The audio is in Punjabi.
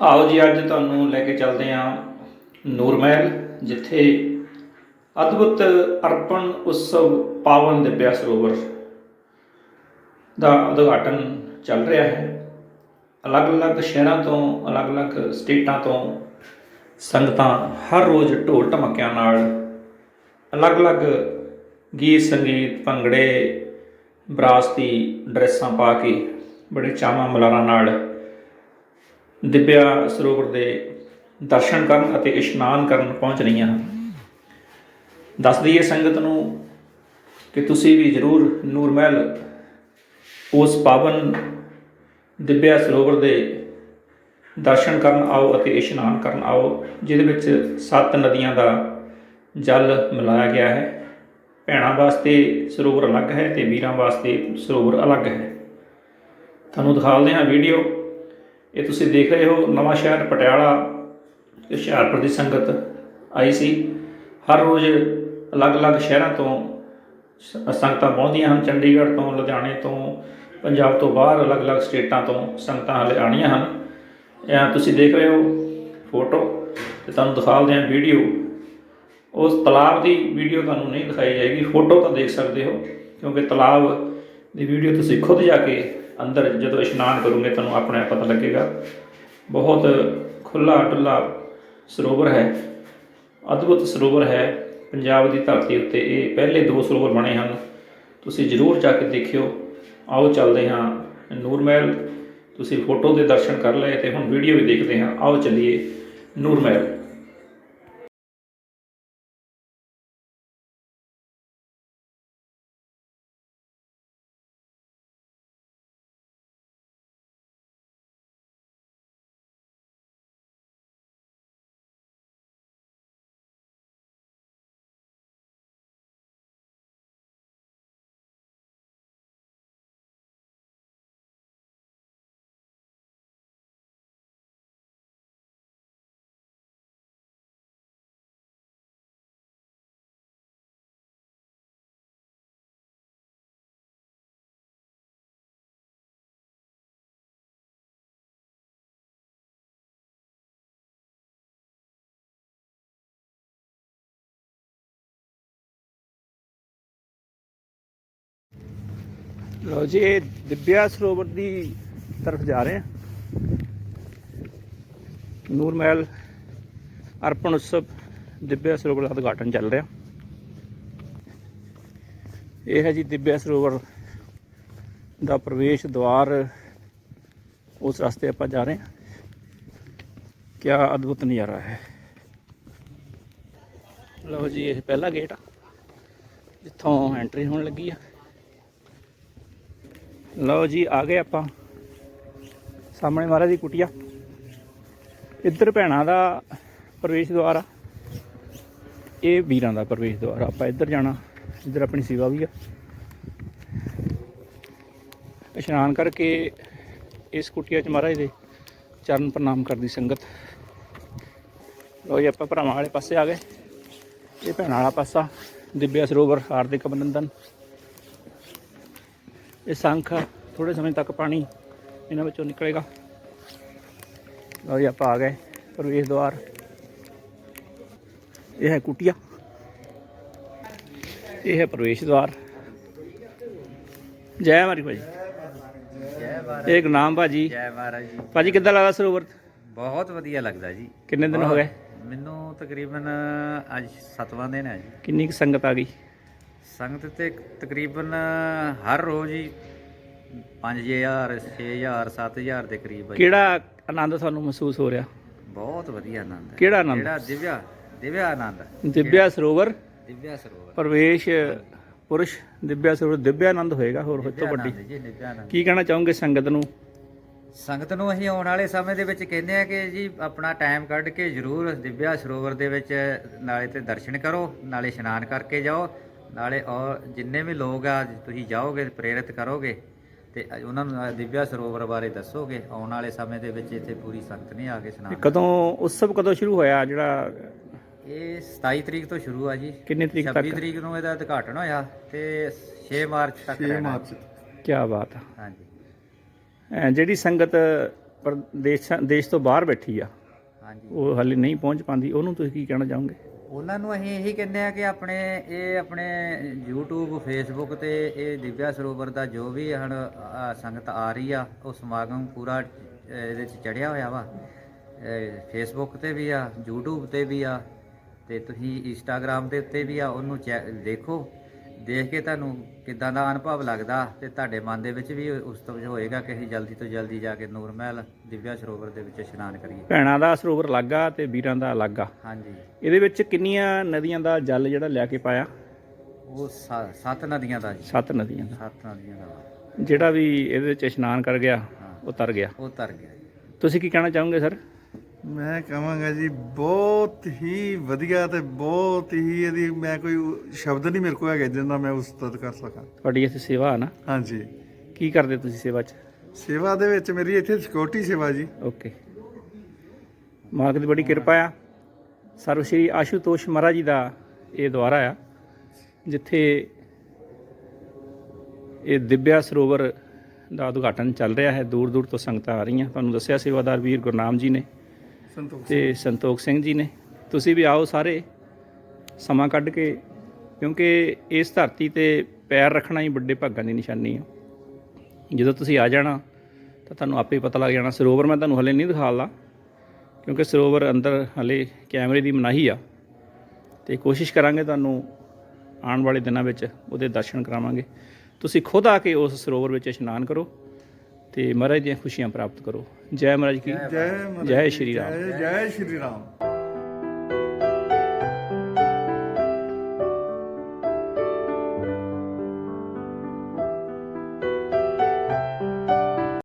ਆਓ ਜੀ, ਅੱਜ ਤੁਹਾਨੂੰ ਲੈ ਕੇ ਚੱਲਦੇ ਹਾਂ ਨੂਰਮਹਿਲ ਜਿੱਥੇ ਅਦਭੁਤ ਅਰਪਣ ਉਤਸਵ ਪਾਵਨ ਦਿਵਿਆ ਸਰੋਵਰ ਦਾ ਉਦਘਾਟਨ ਚੱਲ ਰਿਹਾ ਹੈ। ਅਲੱਗ-ਅਲੱਗ ਸ਼ਹਿਰਾਂ ਤੋਂ, ਅਲੱਗ-ਅਲੱਗ ਸਟੇਟਾਂ ਤੋਂ ਸੰਗਤਾਂ ਹਰ ਰੋਜ਼ ਢੋਲ ਢਮਕਿਆਂ ਨਾਲ ਅਲੱਗ-ਅਲੱਗ ਗੀਤ, ਸੰਗੀਤ, ਭੰਗੜੇ, ਬਰਾਸਤੀ ਡਰੈਸਾਂ ਪਾ ਕੇ ਬੜੇ ਚਾਵਾਂ ਮਲਾਰਾਂ ਨਾਲ ਦਿਵਿਆ ਸਰੋਵਰ ਦੇ ਦਰਸ਼ਨ ਕਰਨ ਅਤੇ ਇਸ਼ਨਾਨ ਕਰਨ ਪਹੁੰਚ ਰਹੀਆਂ ਹਨ। ਦੱਸ ਦਈਏ ਸੰਗਤ ਨੂੰ ਕਿ ਤੁਸੀਂ ਵੀ ਜ਼ਰੂਰ ਨੂਰ ਮਹਿਲ ਉਸ ਪਾਵਨ ਦਿਵਿਆ ਸਰੋਵਰ ਦੇ ਦਰਸ਼ਨ ਕਰਨ ਆਓ ਅਤੇ ਇਸ਼ਨਾਨ ਕਰਨ ਆਓ, ਜਿਹਦੇ ਵਿੱਚ ਸੱਤ ਨਦੀਆਂ ਦਾ ਜਲ ਮਿਲਾਇਆ ਗਿਆ ਹੈ। ਭੈਣਾਂ ਵਾਸਤੇ ਸਰੋਵਰ ਅਲੱਗ ਹੈ ਤੇ ਵੀਰਾਂ ਵਾਸਤੇ ਸਰੋਵਰ ਅਲੱਗ ਹੈ। ਤੁਹਾਨੂੰ ਦਿਖਾਉਂਦੇ ਹਾਂ ਵੀਡੀਓ ਇਹ ਤੁਸੀਂ ਦੇਖ ਰਹੇ ਹੋ ਨਵਾਂ ਸ਼ਹਿਰ ਪਟਿਆਲਾ ਤੇ ਹੁਸ਼ਿਆਰਪੁਰ ਦੀ ਸੰਗਤ ਆਈ ਸੀ। ਹਰ ਰੋਜ਼ ਅਲੱਗ-ਅਲੱਗ ਸ਼ਹਿਰਾਂ ਤੋਂ ਸੰਗਤਾਂ ਪਹੁੰਚਦੀਆਂ ਹਨ। ਚੰਡੀਗੜ੍ਹ ਤੋਂ, ਲੁਧਿਆਣੇ ਤੋਂ, ਪੰਜਾਬ ਤੋਂ ਬਾਹਰ ਅਲੱਗ-ਅਲੱਗ ਸਟੇਟਾਂ ਤੋਂ ਸੰਗਤਾਂ ਹਲੇ ਆਉਣੀਆਂ ਹਨ। ਇਹ ਤੁਸੀਂ ਦੇਖ ਰਹੇ ਹੋ ਫੋਟੋ ਤੇ ਤੁਹਾਨੂੰ ਦਿਖਾਉਂਦੇ ਹਾਂ ਵੀਡੀਓ। ਉਸ ਤਲਾਬ ਦੀ ਵੀਡੀਓ ਤੁਹਾਨੂੰ ਨਹੀਂ ਦਿਖਾਈ ਜਾਏਗੀ। ਫੋਟੋ ਤਾਂ ਦੇਖ ਸਕਦੇ ਹੋ, ਕਿਉਂਕਿ ਤਲਾਬ ਦੀ ਵੀਡੀਓ ਤੁਸੀਂ ਖੁਦ ਜਾ ਕੇ ਅੰਦਰ ਜਦੋਂ ਇਸ਼ਨਾਨ ਕਰੋਗੇ ਤੁਹਾਨੂੰ ਆਪਣੇ ਪਤਾ ਲੱਗੇਗਾ। ਬਹੁਤ ਖੁੱਲਾ ਡੁੱਲਾ ਸਰੋਵਰ ਹੈ। ਅਦਭੁਤ ਸਰੋਵਰ ਹੈ। ਪੰਜਾਬ ਦੀ ਧਰਤੀ ਉੱਤੇ ਇਹ ਪਹਿਲੇ ਦੋ ਸਰੋਵਰ ਬਣੇ ਹਨ। ਤੁਸੀਂ ਜ਼ਰੂਰ ਜਾ ਕੇ ਦੇਖਿਓ। ਆਓ ਚੱਲਦੇ ਹਾਂ ਨੂਰ ਮਹਿਲ। ਤੁਸੀਂ ਫੋਟੋ ਦੇ ਦਰਸ਼ਨ ਕਰ ਲਏ ਤੇ ਹੁਣ ਵੀਡੀਓ ਵੀ ਦੇਖਦੇ ਹਾਂ। ਆਓ ਚੱਲੀਏ ਨੂਰ ਮਹਿਲ। ਲਓ ਜੀ, ਇਹ ਦਿਵਿਆ ਸਰੋਵਰ ਦੀ ਤਰਫ ਜਾ ਰਹੇ ਹਾਂ। ਨੂਰ ਮਹਿਲ ਅਰਪਣ ਉਤਸਵ ਦਿਵਿਆ ਸਰੋਵਰ ਦਾ ਉਦਘਾਟਨ ਚੱਲ ਰਿਹਾ। ਇਹ ਹੈ ਜੀ ਦਿਵਿਆ ਸਰੋਵਰ ਦਾ ਪ੍ਰਵੇਸ਼ ਦੁਆਰ ਉਸ ਰਸਤੇ ਆਪਾਂ ਜਾ ਰਹੇ ਹਾਂ। ਕਿਆ ਅਦਭੁਤ ਨਜ਼ਾਰਾ ਹੈ। ਲਓ ਜੀ, ਇਹ ਪਹਿਲਾ ਗੇਟ ਆ, ਜਿੱਥੋਂ ਐਂਟਰੀ ਹੋਣ ਲੱਗੀ ਆ। ਲਓ ਜੀ, ਆ ਗਏ ਆਪਾਂ। ਸਾਹਮਣੇ ਮਹਾਰਾਜ ਦੀ ਕੁਟੀਆ। ਇੱਧਰ ਭੈਣਾਂ ਦਾ ਪ੍ਰਵੇਸ਼ ਦੁਆਰ ਆ। ਇਹ ਵੀਰਾਂ ਦਾ ਪ੍ਰਵੇਸ਼ ਦੁਆਰ ਆਪਾਂ ਇੱਧਰ ਜਾਣਾ, ਇੱਧਰ ਆਪਣੀ ਸੇਵਾ ਵੀ ਆ। ਇਸ਼ਨਾਨ ਕਰਕੇ ਇਸ ਕੁਟੀਆ 'ਚ ਮਹਾਰਾਜ ਦੇ ਚਰਨ ਪ੍ਰਣਾਮ ਕਰਦੀ ਸੰਗਤ। ਲਓ ਜੀ, ਆਪਾਂ ਭਰਾਵਾਂ ਵਾਲੇ ਪਾਸੇ ਆ ਗਏ। ਇਹ ਭੈਣਾਂ ਵਾਲਾ ਪਾਸਾ, ਦਿਵਿਆ ਸਰੋਵਰ, ਹਾਰਦਿਕ ਅਭਿਨੰਦਨ। ਇਹ ਸੰਖ ਥੋੜੇ ਸਮੇਂ ਤੱਕ ਪਾਣੀ ਇਹਨਾਂ ਵਿੱਚੋਂ ਨਿਕਲੇਗਾ। ਲਓ ਜੀ ਆਪਾਂ ਆ ਗਏ ਪ੍ਰਵੇਸ਼ ਦੁਆਰ। ਇਹ ਹੈ ਕੁਟੀਆ। ਇਹ ਹੈ ਪ੍ਰਵੇਸ਼ ਦੁਆਰ। ਜੈ ਮਾਰੀ ਭਾਜੀ। ਜੈ ਮਹਾਰਾਜ ਇਹ ਨਾਮ ਭਾਜੀ। ਜੈ ਮਹਾਰਾਜ ਜੀ। ਭਾਜੀ ਕਿੱਦਾਂ ਲੱਗਦਾ ਸਰੋਵਰ? ਬਹੁਤ ਵਧੀਆ ਲੱਗਦਾ ਜੀ। ਕਿੰਨੇ ਦਿਨ ਹੋ ਗਏ? ਮੈਨੂੰ ਤਕਰੀਬਨ ਅੱਜ ਸਤਵਾਂ ਦਿਨ ਹੈ ਜੀ। ਕਿੰਨੀ ਕੁ ਸੰਗਤ ਆ ਗਈ? ਸੰਗਤ ਤੇ ਤਕਰੀਬਨ ਹਰ ਰੋਜ਼ ਹੀ 5000 6000 7000 ਦੇ ਕਰੀਬ ਹੈ ਜੀ। ਕਿਹੜਾ ਆਨੰਦ ਤੁਹਾਨੂੰ ਮਹਿਸੂਸ ਹੋ ਰਿਹਾ? ਬਹੁਤ ਵਧੀਆ ਆਨੰਦ ਹੈ। ਕਿਹੜਾ ਆਨੰਦ? ਜਿਹੜਾ ਦਿਵਿਆ ਦਿਵਿਆ ਆਨੰਦ ਹੈ। ਦਿਵਿਆ ਸਰੋਵਰ? ਦਿਵਿਆ ਸਰੋਵਰ। ਪ੍ਰਵੇਸ਼ ਪੁਰਸ਼ ਦਿਵਿਆ ਸਰੋਵਰ ਦਿਵਿਆ ਆਨੰਦ ਹੋਏਗਾ ਹੋਰ ਹੋਰ ਤੋਂ ਦਿਵਿਆ ਵੱਡੀ। ਆਨੰਦ ਜੀ ਦਿਵਿਆ ਆਨੰਦ। ਕੀ ਕਹਿਣਾ ਚਾਹੋਗੇ ਸੰਗਤ ਨੂੰ? ਸੰਗਤ ਨੂੰ ਅਸੀਂ ਆਉਣ ਵਾਲੇ ਸਮੇਂ ਦੇ ਵਿੱਚ ਕਹਿੰਦੇ ਆ ਕਿ ਜੀ ਆਪਣਾ ਟਾਈਮ ਕੱਢ ਕੇ ਜ਼ਰੂਰ ਦਿਵਿਆ ਸਰੋਵਰ ਦੇ ਵਿੱਚ ਨਾਲੇ ਤੇ ਦਰਸ਼ਨ ਕਰੋ ਨਾਲੇ ਇਸ਼ਨਾਨ ਕਰਕੇ ਜਾਓ। ਨਾਲੇ ਔਰ ਜਿੰਨੇ ਵੀ ਲੋਕ ਆ ਤੁਸੀਂ ਜਾਓਗੇ ਪ੍ਰੇਰਿਤ ਕਰੋਗੇ ਤੇ ਉਹਨਾਂ ਨੂੰ ਦਿਵਿਆ ਸਰੋਵਰ ਬਾਰੇ ਦੱਸੋਗੇ ਆਉਣ ਵਾਲੇ ਸਮੇਂ ਦੇ ਵਿੱਚ ਇੱਥੇ ਪੂਰੀ ਸੰਗਤ ਨੇ ਆ ਕੇ ਇਸ਼ਨਾਨ ਕਦੋਂ ਉਤਸਵ ਕਦੋਂ ਸ਼ੁਰੂ ਹੋਇਆ ਜਿਹੜਾ? ਇਹ 27 ਤਰੀਕ ਤੋਂ ਸ਼ੁਰੂ ਆ ਜੀ। ਕਿੰਨੇ ਤਰੀਕ 26 ਤੱਕ ਤਰੀਕ ਨੂੰ ਇਹਦਾ ਉਦਘਾਟਨ ਹੋਇਆ ਤੇ 6 ਮਾਰਚ ਤੱਕ ਰਹਿਣਾ। ਕੀ ਬਾਤ ਆ। ਹਾਂਜੀ। ਜਿਹੜੀ ਸੰਗਤ ਪਰ ਦੇਸ਼ ਦੇਸ਼ ਤੋਂ ਬਾਹਰ ਬੈਠੀ ਆ ਹਾਂਜੀ। ਉਹ ਹਾਲੇ ਨਹੀਂ ਪਹੁੰਚ ਪਾਉਂਦੀ ਉਹਨੂੰ ਤੁਸੀਂ ਕੀ ਕਹਿਣਾ ਚਾਹੋਗੇ? ਉਹਨਾਂ ਨੂੰ ਅਸੀਂ ਇਹੀ ਕਹਿੰਦੇ ਆ ਕਿ ਆਪਣੇ ਇਹ ਆਪਣੇ YouTube Facebook ਤੇ ਇਹ ਦਿਵਿਆ ਸਰੋਵਰ ਦਾ ਜੋ ਵੀ ਹਣ ਸੰਗਤ ਆ ਰਹੀ ਆ ਉਹ ਸਮਾਗਮ ਪੂਰਾ ਇਹਦੇ ਚ ਚੜਿਆ ਹੋਇਆ ਵਾ। ਅਹ, Facebook ਤੇ ਵੀ ਆ YouTube ਤੇ ਵੀ ਆ ਤੇ ਤੁਸੀਂ Instagram ਦੇ ਉੱਤੇ ਵੀ ਆ ਉਹਨੂੰ ਚੈ- ਦੇਖੋ। ਦੇਖ ਕੇ ਤੁਹਾਨੂੰ ਕਿਦਾਂ ਦਾ ਅਨੁਭਵ ਲੱਗਦਾ ਤੇ ਤੁਹਾਡੇ ਮਨ ਦੇ ਵਿੱਚ ਵੀ ਉਸ ਤੋਂ ਹੋਏਗਾ ਕਿ ਅਸੀਂ ਜਲਦੀ ਤੋਂ ਜਲਦੀ ਜਾ ਕੇ ਨੂਰ ਮਹਿਲ ਦਿਵਿਆ ਸਰੋਵਰ ਦੇ ਵਿੱਚ ਇਸ਼ਨਾਨ ਕਰੀਏ। ਭੈਣਾਂ ਦਾ ਸਰੋਵਰ ਅਲੱਗ ਆ ਤੇ ਵੀਰਾਂ ਦਾ ਅਲੱਗ ਆ ਹਾਂਜੀ। ਇਹਦੇ ਵਿੱਚ ਕਿੰਨੀਆਂ ਨਦੀਆਂ ਦਾ ਜਲ ਜਿਹੜਾ ਲਿਆ ਕੇ ਪਾਇਆ? ਉਹ ਸ- ਸੱਤ ਨਦੀਆਂ ਦਾ ਜੀ। ਸੱਤ ਨਦੀਆਂ ਦਾ। ਸੱਤ ਨਦੀਆਂ ਦਾ। ਵਾ। ਜਿਹੜਾ ਵੀ ਇਹਦੇ ਵਿੱਚ ਇਸ਼ਨਾਨ ਕਰ ਗਿਆ ਉਹ ਤਰ ਗਿਆ। ਉਹ ਤਰ ਗਿਆ ਜੀ। ਤੁਸੀਂ ਕੀ ਕਹਿਣਾ ਚਾਹੋਗੇ ਸਰ? ਮੈਂ ਕਹਾਂਗਾ ਜੀ ਬਹੁਤ ਹੀ ਵਧੀਆ ਤੇ ਬਹੁਤ ਹੀ ਇਹਦੀ ਮੈਂ ਕੋਈ ਸ਼ਬਦ ਨਹੀਂ ਮੇਰੇ ਕੋਲ ਹੈਗੇ ਜਿੰਨਾ ਮੈਂ ਉਸਤਤ ਕਰ ਸਕਾਂ। ਤੁਹਾਡੀ ਇੱਥੇ ਸੇਵਾ ਆ ਨਾ? ਹਾਂਜੀ। ਕੀ ਕਰਦੇ ਤੁਸੀਂ ਸੇਵਾ 'ਚ? ਸੇਵਾ ਦੇ ਵਿੱਚ ਮੇਰੀ ਇੱਥੇ ਸਿਕਿਉਰਿਟੀ ਸੇਵਾ ਜੀ। ਓਕੇ। ਮਾਲਕ ਦੀ ਬੜੀ ਕਿਰਪਾ ਆ। ਸਰਵ ਸ਼੍ਰੀ ਆਸ਼ੂਤੋਸ਼ ਮਹਾਰਾਜ ਜੀ ਦਾ ਇਹ ਦੁਆਰਾ ਆ ਜਿੱਥੇ ਇਹ ਦਿਵਿਆ ਸਰੋਵਰ ਦਾ ਉਦਘਾਟਨ ਚੱਲ ਰਿਹਾ ਹੈ। ਦੂਰ ਦੂਰ ਤੋਂ ਸੰਗਤਾਂ ਆ ਰਹੀਆਂ। ਤੁਹਾਨੂੰ ਦੱਸਿਆ ਸੇਵਾਦਾਰ ਵੀਰ ਗੁਰਨਾਮ ਜੀ ਨੇ। ਤੇ ਸੰਤੋਖ ਸਿੰਘ ਜੀ ਨੇ। ਤੁਸੀਂ ਵੀ ਆਓ ਸਾਰੇ ਸਮਾਂ ਕੱਢ ਕੇ ਕਿਉਂਕਿ ਇਸ ਧਰਤੀ ਤੇ ਪੈਰ ਰੱਖਣਾ ਹੀ ਵੱਡੇ ਭਾਗਾਂ ਦੀ ਨਿਸ਼ਾਨੀ ਹੈ ਜਦੋਂ ਤੁਸੀਂ ਆ ਜਾਣਾ ਤਾਂ ਤੁਹਾਨੂੰ ਆਪੇ ਪਤਾ ਲੱਗ ਜਾਣਾ। ਸਰੋਵਰ ਮੈਂ ਤੁਹਾਨੂੰ ਹਲੇ ਨਹੀਂ ਦਿਖਾਲਦਾ ਕਿਉਂਕਿ ਸਰੋਵਰ ਅੰਦਰ ਹਲੇ ਕੈਮਰੇ ਦੀ ਮਨਾਹੀ ਆ। ਤੇ ਕੋਸ਼ਿਸ਼ ਕਰਾਂਗੇ ਤੁਹਾਨੂੰ ਆਉਣ ਵਾਲੇ ਦਿਨਾਂ ਵਿੱਚ ਉਹਦੇ ਦਰਸ਼ਨ ਕਰਾਵਾਂਗੇ। ਤੁਸੀਂ ਖੁਦ ਆ ਕੇ ਉਸ ਸਰੋਵਰ ਵਿੱਚ ਇਸ਼ਨਾਨ ਕਰੋ। ਤੇ ਮਹਾਰਾਜ ਦੀਆਂ ਖੁਸ਼ੀਆਂ ਪ੍ਰਾਪਤ ਕਰੋ। ਜੈ ਮਹਾਰਾਜ ਕੀ ਜੈ ਮਹਾਰਾਜ ਜੈ ਜੀ, ਸ਼੍ਰੀ ਰਾਮ। ਜੈ ਜੈ ਸ਼੍ਰੀ ਰਾਮ।